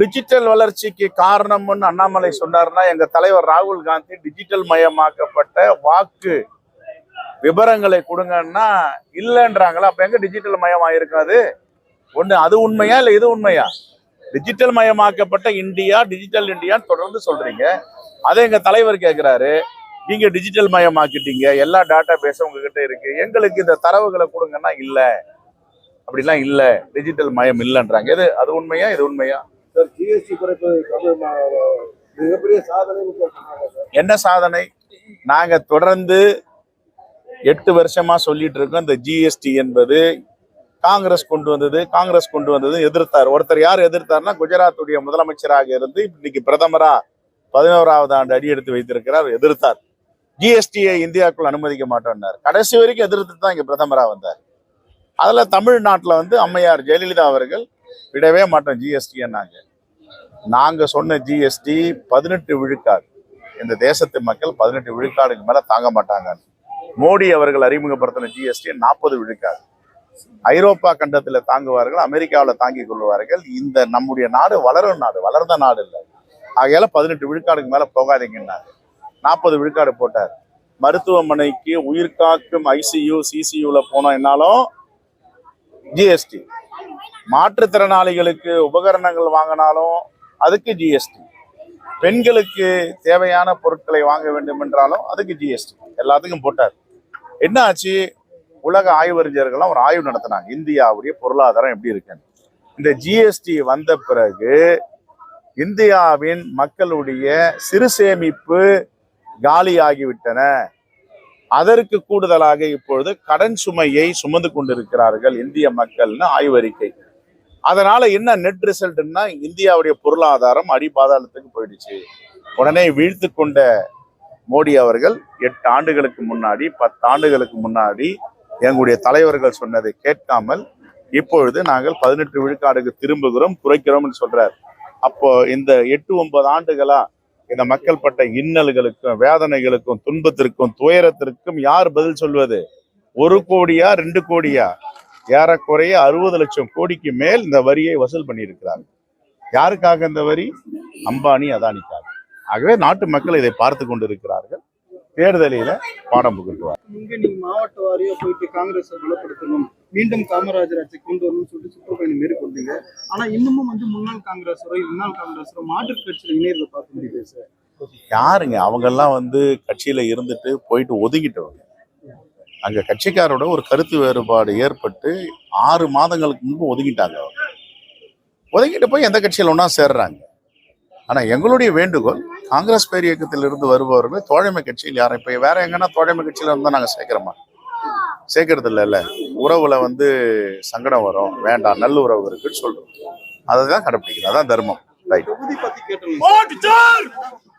Digital வளர்ச்சிக்கு காரணம்னு அண்ணாமலை சொன்னார்னா எங்க தலைவர் ராகுல் காந்தி டிஜிட்டல் மயமாக்கப்பட்ட வாக்கு விவரங்களை கொடுங்கன்னா இல்லைன்றாங்களா? அப்ப எங்க டிஜிட்டல் மயமாயிருக்கு இருக்காது ஒண்ணு அது உண்மையா இல்ல இது உண்மையா? டிஜிட்டல் மயமாக்கப்பட்ட இந்தியா டிஜிட்டல் இந்தியான்னு தொடர்ந்து சொல்றீங்க. அதை எங்க தலைவர் கேட்கிறாரு நீங்க டிஜிட்டல் மயமாக்கிட்டீங்க. எல்லா டேட்டா பேஸும் உங்ககிட்ட இருக்கு. எங்களுக்கு இந்த தரவுகளை கொடுங்கன்னா இல்லை. அப்படிலாம் இல்லை. டிஜிட்டல் மயம் இல்லைன்றாங்க. எது அது உண்மையா? இது உண்மையா? ஜிஎஸ்டி குறைப்பு மிகப்பெரிய சாதனை என்ன சாதனை? நாங்க தொடர்ந்து எட்டு வருஷமா சொல்லிட்டு இருக்கோம். இந்த ஜிஎஸ்டி என்பது காங்கிரஸ் கொண்டு வந்தது காங்கிரஸ் கொண்டு வந்தது எதிர்த்தார். ஒருத்தர் யார் எதிர்த்தார்னா குஜராத்துடைய முதலமைச்சராக இருந்து இன்னைக்கு பிரதமரா பதினோராவது ஆண்டு அடி எடுத்து வைத்திருக்கிறார் எதிர்த்தார். ஜிஎஸ்டியை இந்தியாவுக்குள் அனுமதிக்க மாட்டோம்னார். கடைசி வரைக்கும் எதிர்த்து தான் இங்க பிரதமரா வந்தார். அதுல தமிழ்நாட்டுல வந்து அம்மையார் ஜெயலலிதா அவர்கள் விடவே மாட்டோம் ஜிஎஸ்டின்னாங்க நாங்கள் சொன்ன ஜிஎஸ்டி பதினெட்டு விழுக்காடு. இந்த தேசத்து மக்கள் பதினெட்டு விழுக்காடுக்கு மேலே தாங்க மாட்டாங்க. மோடி அவர்கள் அறிமுகப்படுத்தின ஜிஎஸ்டி நாற்பது விழுக்காடு. ஐரோப்பா கண்டத்தில் தாங்குவார்கள் அமெரிக்காவில் தாங்கிக் கொள்வார்கள். இந்த நம்முடைய நாடு வளரும் நாடு வளர்ந்த நாடு இல்லை. ஆகையால பதினெட்டு விழுக்காடுக்கு மேலே போகாதீங்கன்னாரு. நாற்பது விழுக்காடு போட்டார். மருத்துவமனைக்கு உயிர்காக்கும் ஐசியூ சிசியூவில் போனோம் என்னாலும் ஜிஎஸ்டி மாற்றுத்திறனாளிகளுக்கு உபகரணங்கள் வாங்கினாலும் அதுக்கு ஜிஎஸ்டி பெண்களுக்கு தேவையான பொருட்களை வாங்க வேண்டும் என்றாலும் அதுக்கு ஜிஎஸ்டி எல்லாத்துக்கும் போட்டார். என்ன ஆச்சு? உலக ஆய்வறிஞர்கள்லாம் ஒரு ஆய்வு நடத்தினாங்க. இந்தியாவுடைய பொருளாதாரம் எப்படி இருக்குன்னு. இந்த ஜிஎஸ்டி வந்த பிறகு இந்தியாவின் மக்களுடைய சிறு சேமிப்பு காலியாகிவிட்டன. அதற்கு கூடுதலாக இப்பொழுது கடன் சுமையை சுமந்து கொண்டிருக்கிறார்கள் இந்திய மக்கள்னு ஆய்வறிக்கை. அதனால என்ன நெட் ரிசல்ட்னா இந்தியாவுடைய பொருளாதாரம் அடிபாதாளத்துக்கு போயிடுச்சு. உடனே வீழ்த்து கொண்ட மோடி அவர்கள் எட்டு ஆண்டுகளுக்கு முன்னாடி பத்து ஆண்டுகளுக்கு முன்னாடி எங்களுடைய தலைவர்கள் சொன்னதை கேட்காமல் இப்பொழுது நாங்கள் பதினெட்டு விழுக்காடுக்கு திரும்புகிறோம் குறைக்கிறோம்னு சொல்றார். அப்போ இந்த எட்டு ஒன்பது ஆண்டுகளா இந்த மக்கள் பட்ட இன்னல்களுக்கும் வேதனைகளுக்கும் துன்பத்திற்கும் துயரத்திற்கும் யார் பதில் சொல்வது? ஒரு கோடியா ரெண்டு கோடியா? ஏறக்குறைய அறுபது லட்சம் கோடிக்கு மேல் இந்த வரியை வசூல் பண்ணியிருக்கிறார். யாருக்காக இந்த வரி? அம்பானி அதானிக்காக. ஆகவே நாட்டு மக்கள் இதை பார்த்து கொண்டிருக்கிறார்கள். தேர்தலில பாடம் புகட்டுவார். இங்க நீங்க மாவட்ட வாரியா போயிட்டு காங்கிரஸ் பலப்படுத்தணும் மீண்டும் காமராஜர் ஆட்சி கொண்டு வரணும்னு சொல்லிட்டு சுற்றுப்பயணம் மேற்கொண்டீங்க. ஆனா இன்னமும் வந்து முன்னாள் காங்கிரஸரோ முன்னாள் காங்கிரஸரோ மாற்றுக் கட்சியில இணையதை பார்க்க முடியுது சார்? யாருங்க? அவங்கெல்லாம் வந்து கட்சியில இருந்துட்டு போயிட்டு ஒதுங்கிட்டவங்க அங்க கட்சிக்காரோட ஒரு கருத்து வேறுபாடு ஏற்பட்டு ஆறு மாதங்களுக்கு முன்பு ஒதுங்கிட்டாங்க ஒதுங்கிட்டு போய் எந்த கட்சியில ஒன்றா சேர்றாங்க? ஆனா எங்களுடைய வேண்டுகோள் காங்கிரஸ் பேர் இயக்கத்தில் இருந்து வருபவர்கள் தோழமை கட்சியில் யாரும் இப்ப வேற எங்கன்னா தோழமை கட்சியில இருந்தா நாங்க சேர்க்கிறோமா? சேர்க்கறது இல்லைல்ல உறவுல வந்து சங்கடம் வரும். வேண்டாம் நல்ல உறவு இருக்குன்னு சொல்றோம். அதுதான் கடைப்பிடிக்கிறோம் அதான் தர்மம். ரைட்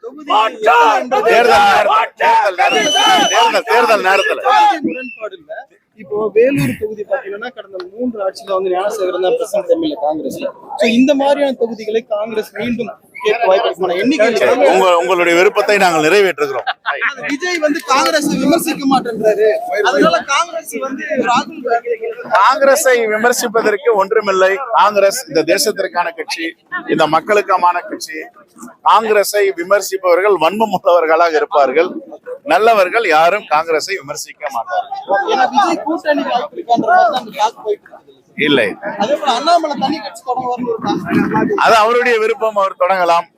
தேர்தல் நேர- தேர்தல் நேரத்துல தேர்தல் தேர்தல் நேரத்துல தொகுதி முரண்பாடு இல்ல இப்போ வேலூர் தொகுதி பாத்தீங்கன்னா கடந்த மூன்று ஆட்சியில வந்து ஞானசேகரன் தான் பிரசிடன்ட் எம்எல்ஏ காங்கிரஸ்ல. சோ இந்த மாதிரியான தொகுதிகளை காங்கிரஸ் மீண்டும் கேட்க வாய்ப்பு எண்ணிக்கை உங்களுடைய விருப்பத்தை நாங்கள் நிறைவேற்றுகிறோம். விஜய் வந்து காங்கிரஸ் விமர்சிக்க மாட்டேன்றாரு. அதனால காங்கிரஸ் வந்து ராகுல் காங்கிரஸை விமர்சிப்பதற்கு ஒன்றுமில்லை. காங்கிரஸ் இந்த தேசத்திற்கான கட்சி இந்த மக்களுக்கான கட்சி. காங்கிரஸை விமர்சிப்பவர்கள் வன்மம் உள்ளவர்களாக இருப்பார்கள். நல்லவர்கள் யாரும் காங்கிரஸை விமர்சிக்க மாட்டார்கள். இல்லை. அது அவருடைய விருப்பம் அவர் தொடங்கலாம்.